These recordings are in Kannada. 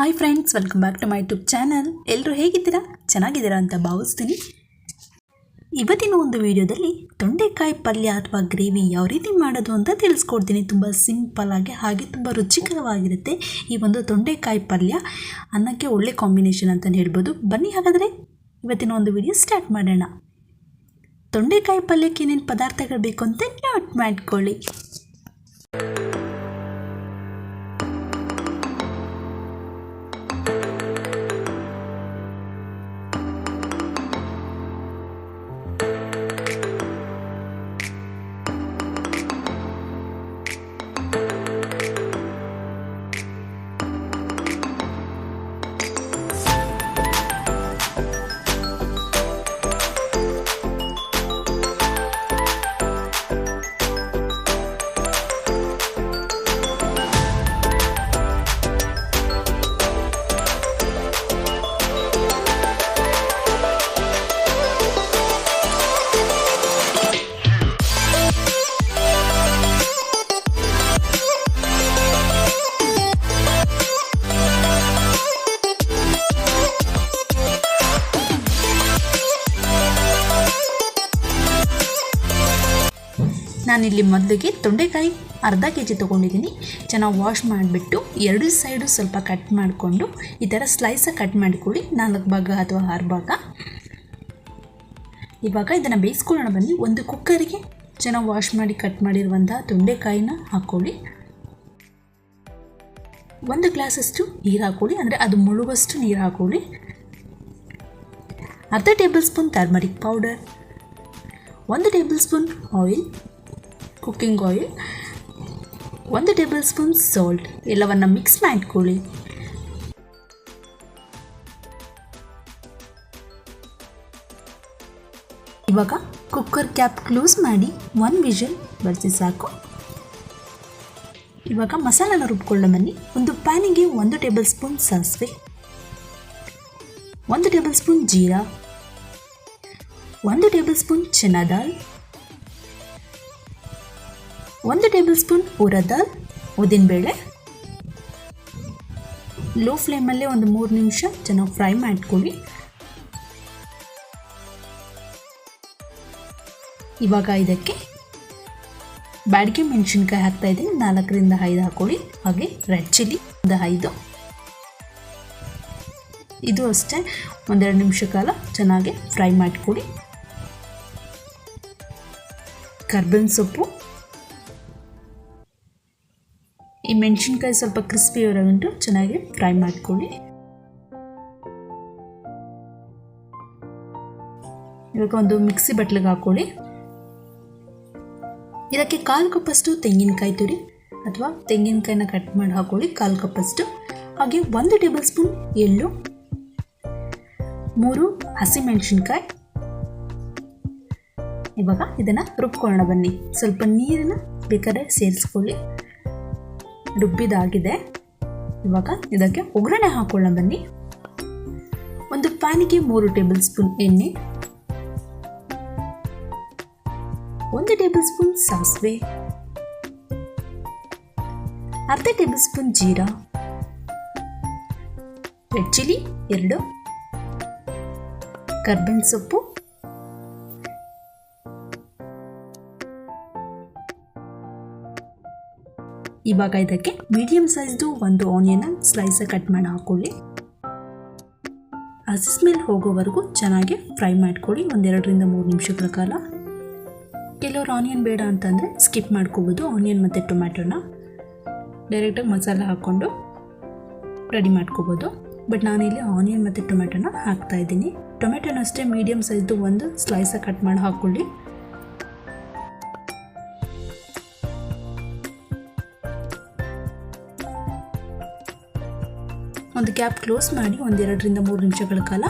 Hi friends welcome back to my YouTube channel ಎಲ್ಲರೂ ಹೇಗಿದ್ದೀರಾ? ಚೆನ್ನಾಗಿದ್ದೀರಾ ಅಂತ ಭಾವಿಸ್ತೀನಿ. ಇವತ್ತಿನ ಒಂದು ವಿಡಿಯೋದಲ್ಲಿ ತೊಂಡೆಕಾಯಿ ಪಲ್ಯ ಅಥವಾ ಗ್ರೇವಿ ಯಾವ ರೀತಿ ಮಾಡೋದು ಅಂತ ತಿಳಿಸ್ಕೊಡ್ತೀನಿ. ತುಂಬ ಸಿಂಪಲ್ ಆಗಿ, ಹಾಗೆ ತುಂಬ ರುಚಿಕರವಾಗಿರುತ್ತೆ ಈ ಒಂದು ತೊಂಡೆಕಾಯಿ ಪಲ್ಯ. ಅನ್ನಕ್ಕೆ ಒಳ್ಳೆ ಕಾಂಬಿನೇಷನ್ ಅಂತಲೇ ಹೇಳ್ಬೋದು. ಬನ್ನಿ ಹಾಗಾದರೆ ಇವತ್ತಿನ ಒಂದು ವಿಡಿಯೋ ಸ್ಟಾರ್ಟ್ ಮಾಡೋಣ. ತೊಂಡೆಕಾಯಿ ಪಲ್ಯಕ್ಕೆ ಏನೇನು ಪದಾರ್ಥಗಳು ಬೇಕು ಅಂತ ನೋಟ್ ಮಾಡ್ಕೊಳ್ಳಿ. ನಾನಿಲ್ಲಿ ಮೊದಲಿಗೆ ತೊಂಡೆಕಾಯಿ ಅರ್ಧ ಕೆ ಜಿ ತೊಗೊಂಡಿದ್ದೀನಿ. ಚೆನ್ನಾಗಿ ವಾಶ್ ಮಾಡಿಬಿಟ್ಟು ಎರಡು ಸೈಡು ಸ್ವಲ್ಪ ಕಟ್ ಮಾಡಿಕೊಂಡು ಈ ಥರ ಸ್ಲೈಸಾಗಿ ಕಟ್ ಮಾಡಿಕೊಳ್ಳಿ. ನಾಲ್ಕು ಭಾಗ ಅಥವಾ ಆರು ಭಾಗ. ಇವಾಗ ಇದನ್ನು ಬೇಯಿಸ್ಕೊಳ್ಳೋಣ ಬನ್ನಿ. ಒಂದು ಕುಕ್ಕರಿಗೆ ಚೆನ್ನಾಗಿ ವಾಶ್ ಮಾಡಿ ಕಟ್ ಮಾಡಿರುವಂಥ ತೊಂಡೆಕಾಯಿನ ಹಾಕ್ಕೊಳ್ಳಿ. ಒಂದು ಗ್ಲಾಸಷ್ಟು ನೀರು ಹಾಕ್ಕೊಳ್ಳಿ. ಅಂದರೆ ಅದು ಮುಳುಗಷ್ಟು ನೀರು ಹಾಕ್ಕೊಳ್ಳಿ. ಅರ್ಧ ಟೇಬಲ್ ಸ್ಪೂನ್ ಟರ್ಮರಿಕ್ ಪೌಡರ್ ಒಂದು tablespoon oil cooking oil, ಒಂದು ಟೇಬಲ್ ಸ್ಪೂನ್ ಸಾಲ್ಟ್, ಎಲ್ಲವನ್ನು ಮಿಕ್ಸ್ ಮಾಡ್ಕೊಳ್ಳಿ. ಇವಾಗ ಕುಕ್ಕರ್ ಕ್ಯಾಪ್ ಕ್ಲೋಸ್ ಮಾಡಿ ಒನ್ ವಿಷನ್ ಬರ್ಸಿ ಸಾಕು. ಇವಾಗ ಮಸಾಲಾನ ರುಬ್ಕೊಳ್ಳೋ ಬನ್ನಿ. ಒಂದು ಪ್ಯಾನಿಗೆ ಒಂದು ಟೇಬಲ್ ಸ್ಪೂನ್ ಸಾಸಿವೆ, ಒಂದು ಟೇಬಲ್ ಸ್ಪೂನ್ ಜೀರಾ, ಒಂದು ಟೇಬಲ್ ಸ್ಪೂನ್ ಚೆನ್ನ ಒಂದು ಟೇಬಲ್ ಸ್ಪೂನ್ ಊದಿನ ಬೇಳೆ ಲೋ ಫ್ಲೇಮಲ್ಲೇ ಒಂದು ಮೂರು ನಿಮಿಷ ಚೆನ್ನಾಗಿ ಫ್ರೈ ಮಾಡ್ಕೊಳ್ಳಿ. ಇವಾಗ ಇದಕ್ಕೆ ಬ್ಯಾಡಿಗೆ ಮೆಣಸಿನ್ಕಾಯಿ ಹಾಕ್ತಾ ಇದ್ದೀನಿ. ನಾಲ್ಕರಿಂದ ಐದು ಹಾಕೊಳ್ಳಿ. ಹಾಗೆ ರೆಡ್ ಚಿಲ್ಲಿ ಒಂದು ಐದು. ಇದು ಅಷ್ಟೇ. ಒಂದೆರಡು ನಿಮಿಷ ಕಾಲ ಚೆನ್ನಾಗಿ ಫ್ರೈ ಮಾಡಿಕೊಡಿ ಕರ್ಬೇವಿನ ಸೊಪ್ಪು ಈ ಮೆಣಸಿನ್ಕಾಯಿ ಸ್ವಲ್ಪ ಕ್ರಿಸ್ಪಿ ಇರೋಗಂಟು ಚೆನ್ನಾಗಿ ಫ್ರೈ ಮಾಡ್ಕೊಳ್ಳಿ. ಇವಾಗ ಒಂದು ಮಿಕ್ಸಿ ಬಟ್ಲಿಗೆ ಹಾಕೊಳ್ಳಿ. ಇದಕ್ಕೆ ಕಾಲು ಕಪ್ಪಷ್ಟು ತೆಂಗಿನಕಾಯಿ ತುರಿ ಅಥವಾ ತೆಂಗಿನಕಾಯಿನ ಕಟ್ ಮಾಡಿ ಹಾಕೊಳ್ಳಿ ಕಾಲು ಕಪ್ಪಷ್ಟು. ಹಾಗೆ ಒಂದು ಟೇಬಲ್ ಸ್ಪೂನ್ ಎಳ್ಳು, ಮೂರು ಹಸಿಮೆಣಸಿನ್ಕಾಯಿ ಇವಾಗ ಇದನ್ನು ರುಬ್ಕೊಳ್ಳೋಣ ಬನ್ನಿ. ಸ್ವಲ್ಪ ನೀರನ್ನು ಬೇಕಾದ್ರೆ ಸೇರಿಸ್ಕೊಳ್ಳಿ. ರುಬ್ಬಿದಾಗಿದೆ ಇವಾಗ ಇದಕ್ಕೆ ಒಗ್ಗರಣೆ ಹಾಕೊಳ್ಳೋಣ ಬನ್ನಿ. ಒಂದು ಪ್ಯಾನಿಗೆ ಮೂರು ಟೇಬಲ್ ಸ್ಪೂನ್ ಎಣ್ಣೆ. ಒಂದು ಟೇಬಲ್ ಸ್ಪೂನ್ ಸಾಸಿವೆ. ಅರ್ಧ ಟೇಬಲ್ ಸ್ಪೂನ್ ಜೀರಾ. ರೆಡ್ ಚಿಲ್ಲಿ ಎರಡು. ಕರ್ಬೇವಿನ ಸೊಪ್ಪು. ಇವಾಗ ಇದಕ್ಕೆ ಮೀಡಿಯಂ ಸೈಜ್ದು ಒಂದು ಆನಿಯನ್ ಸ್ಲೈಸ್ ಕಟ್ ಮಾಡಿ ಹಾಕೊಳ್ಳಿ. ಹಸಿ ಸ್ಮೆಲ್ ಹೋಗೋವರೆಗೂ ಚೆನ್ನಾಗಿ ಫ್ರೈ ಮಾಡ್ಕೊಳ್ಳಿ ಒಂದೆರಡರಿಂದ ಮೂರು ನಿಮಿಷಗಳ ಕಾಲ ಕೆಲವರು ಆನಿಯನ್ ಬೇಡ ಅಂತಂದರೆ ಸ್ಕಿಪ್ ಮಾಡ್ಕೋಬೋದು ಆನಿಯನ್ ಮತ್ತು ಟೊಮ್ಯಾಟೊನ ಡೈರೆಕ್ಟಾಗಿ ಮಸಾಲ ಹಾಕ್ಕೊಂಡು ರೆಡಿ ಮಾಡ್ಕೋಬೋದು. ಬಟ್ ನಾನಿಲ್ಲಿ ಆನಿಯನ್ ಮತ್ತು ಟೊಮೆಟೊನ ಹಾಕ್ತಾ ಇದ್ದೀನಿ. ಟೊಮೆಟೊನ ಅಷ್ಟೇ ಮೀಡಿಯಮ್ ಸೈಜ್ದು ಒಂದು ಸ್ಲೈಸಾಗಿ ಕಟ್ ಮಾಡಿ ಹಾಕ್ಕೊಳ್ಳಿ ಒಂದು ಗ್ಯಾಪ್ ಕ್ಲೋಸ್ ಮಾಡಿ ಒಂದೆರಡರಿಂದ ಮೂರು ನಿಮಿಷಗಳ ಕಾಲ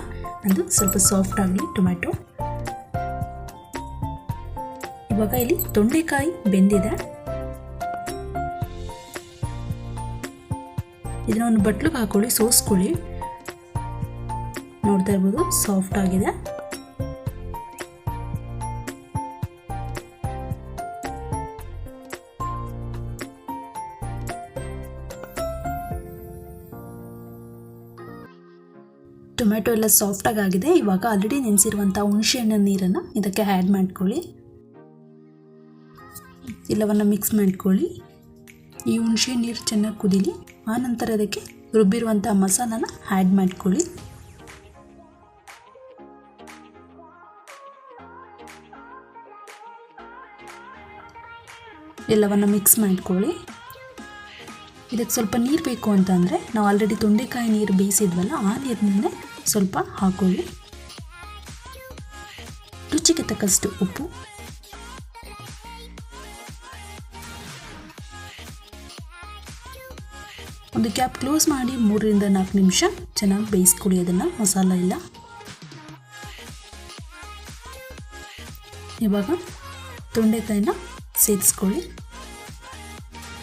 ಅದು ಸ್ವಲ್ಪ ಸಾಫ್ಟ್ ಆಗಲಿ ಟೊಮೆಟೊ ಇವಾಗ ಇಲ್ಲಿ ತೊಂಡೆಕಾಯಿ ಬೆಂದಿದೆ. ಇದನ್ನ ಒಂದು ಬಟ್ಲಿಗೆ ಹಾಕೊಳ್ಳಿ, ಸೋಸ್ಕೊಳ್ಳಿ. ನೋಡ್ತಾ ಇರ್ಬೋದು, ಸಾಫ್ಟ್ ಆಗಿದೆ. ಟೊಮೆಟೊ ಎಲ್ಲ ಸಾಫ್ಟಾಗಿ ಆಗಿದೆ ಇವಾಗ ಆಲ್ರೆಡಿ ನೆನೆಸಿರುವಂಥ ಹುಣಸೆಹಣ್ಣಿನ ನೀರನ್ನು ಇದಕ್ಕೆ ಆ್ಯಡ್ ಮಾಡ್ಕೊಳ್ಳಿ. ಎಲ್ಲವನ್ನು ಮಿಕ್ಸ್ ಮಾಡ್ಕೊಳ್ಳಿ. ಈ ಹುಣಸೆ ನೀರು ಚೆನ್ನಾಗಿ ಕುದೀಲಿ. ಆನಂತರ ಅದಕ್ಕೆ ರುಬ್ಬಿರುವಂಥ ಮಸಾಲನ ಆ್ಯಡ್ ಮಾಡ್ಕೊಳ್ಳಿ. ಎಲ್ಲವನ್ನು ಮಿಕ್ಸ್ ಮಾಡ್ಕೊಳ್ಳಿ. ಇದಕ್ಕೆ ಸ್ವಲ್ಪ ನೀರು ಬೇಕು ಅಂತಂದರೆ ನಾವು ಆಲ್ರೆಡಿ ತೊಂಡೆಕಾಯಿ ನೀರು ಬೇಯಿಸಿದ್ವಲ್ಲ ಆ ನೀರನ್ನೇ ಸ್ವಲ್ಪ ಹಾಕೊಳ್ಳಿ. ರುಚಿಗೆ ತಕ್ಕಷ್ಟು ಉಪ್ಪು. ಒಂದು ಕ್ಯಾಪ್ ಕ್ಲೋಸ್ ಮಾಡಿ ಮೂರರಿಂದ ನಾಲ್ಕು ನಿಮಿಷ ಚೆನ್ನಾಗಿ ಬೇಯಿಸ್ಕೊಳ್ಳಿ ಅದನ್ನು ಮಸಾಲ ಎಲ್ಲ. ಇವಾಗ ತೊಂಡೆಕಾಯಿನ ಸೇರಿಸ್ಕೊಳ್ಳಿ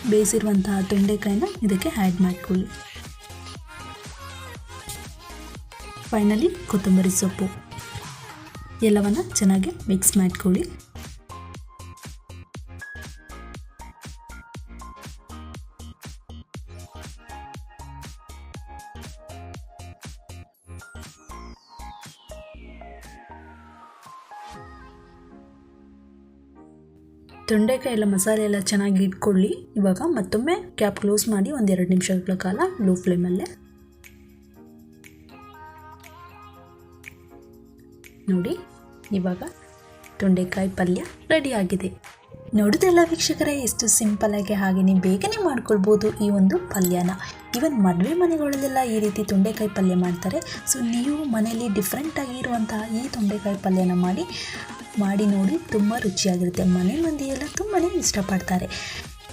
ಬೇಯಿಸಿರುವಂತಹ ತೊಂಡೆಕಾಯಿನ ಇದಕ್ಕೆ ಆ್ಯಡ್ ಮಾಡಿಕೊಳ್ಳಿ. ಫೈನಲಿ ಕೊತ್ತಂಬರಿ ಸೊಪ್ಪು. ಎಲ್ಲವನ್ನು ಚೆನ್ನಾಗಿ ಮಿಕ್ಸ್ ಮಾಡ್ಕೊಳ್ಳಿ. ತೊಂಡೆಕಾಯಿ ಎಲ್ಲ ಮಸಾಲೆ ಎಲ್ಲ ಚೆನ್ನಾಗಿ ಇಟ್ಕೊಳ್ಳಿ. ಇವಾಗ ಮತ್ತೊಮ್ಮೆ ಕ್ಯಾಪ್ ಕ್ಲೋಸ್ ಮಾಡಿ ಒಂದೆರಡು ನಿಮಿಷಗಳ ಕಾಲ ಲೋ ಫ್ಲೇಮಲ್ಲೇ ನೋಡಿ, ಇವಾಗ ತೊಂಡೆಕಾಯಿ ಪಲ್ಯ ರೆಡಿಯಾಗಿದೆ ನೋಡಿದೆಲ್ಲ ವೀಕ್ಷಕರೇ, ಎಷ್ಟು ಸಿಂಪಲಾಗಿ ಹಾಗೆಯೇ ಬೇಗನೆ ಮಾಡ್ಕೊಳ್ಬೋದು ಈ ಒಂದು ಪಲ್ಯನ. ಈವನ್ ಮದುವೆ ಮನೆಗಳಲ್ಲೆಲ್ಲ ಈ ರೀತಿ ತೊಂಡೆಕಾಯಿ ಪಲ್ಯ ಮಾಡ್ತಾರೆ. ಸೊ ನೀವು ಮನೆಯಲ್ಲಿ ಡಿಫ್ರೆಂಟಾಗಿ ಇರುವಂತಹ ಈ ತೊಂಡೆಕಾಯಿ ಪಲ್ಯನ ಮಾಡಿ ಮಾಡಿ ನೋಡಿ ತುಂಬ ರುಚಿಯಾಗಿರುತ್ತೆ. ಮನೆ ಮಂದಿಯೆಲ್ಲ ತುಂಬಾ ಇಷ್ಟಪಡ್ತಾರೆ.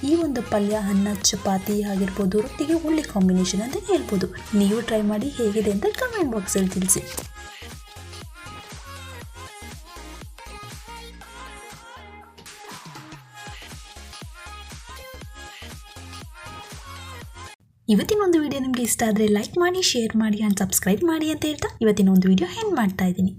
ಈ ಒಂದು ಪಲ್ಯ, ಅನ್ನ, ಚಪಾತಿ ಆಗಿರ್ಬೋದು, ರೊಟ್ಟಿಗೆ ಒಳ್ಳೆ ಕಾಂಬಿನೇಷನ್ ಅಂತ ಹೇಳ್ಬೋದು. ನೀವು ಟ್ರೈ ಮಾಡಿ ಹೇಗಿದೆ ಅಂತ ಕಮೆಂಟ್ ಬಾಕ್ಸಲ್ಲಿ ತಿಳಿಸಿ. ಇವತ್ತಿನ ಒಂದು ವಿಡಿಯೋ ನಿಮಗೆ ಇಷ್ಟ ಆದರೆ ಲೈಕ್ ಮಾಡಿ ಶೇರ್ ಮಾಡಿ ಆ್ಯಂಡ್ ಸಬ್ಸ್ಕ್ರೈಬ್ ಮಾಡಿ ಅಂತ ಹೇಳ್ತಾ ಇವತ್ತಿನ ಒಂದು ವಿಡಿಯೋ ಹೆಂಗೆ ಮಾಡ್ತಾ ಇದ್ದೀನಿ.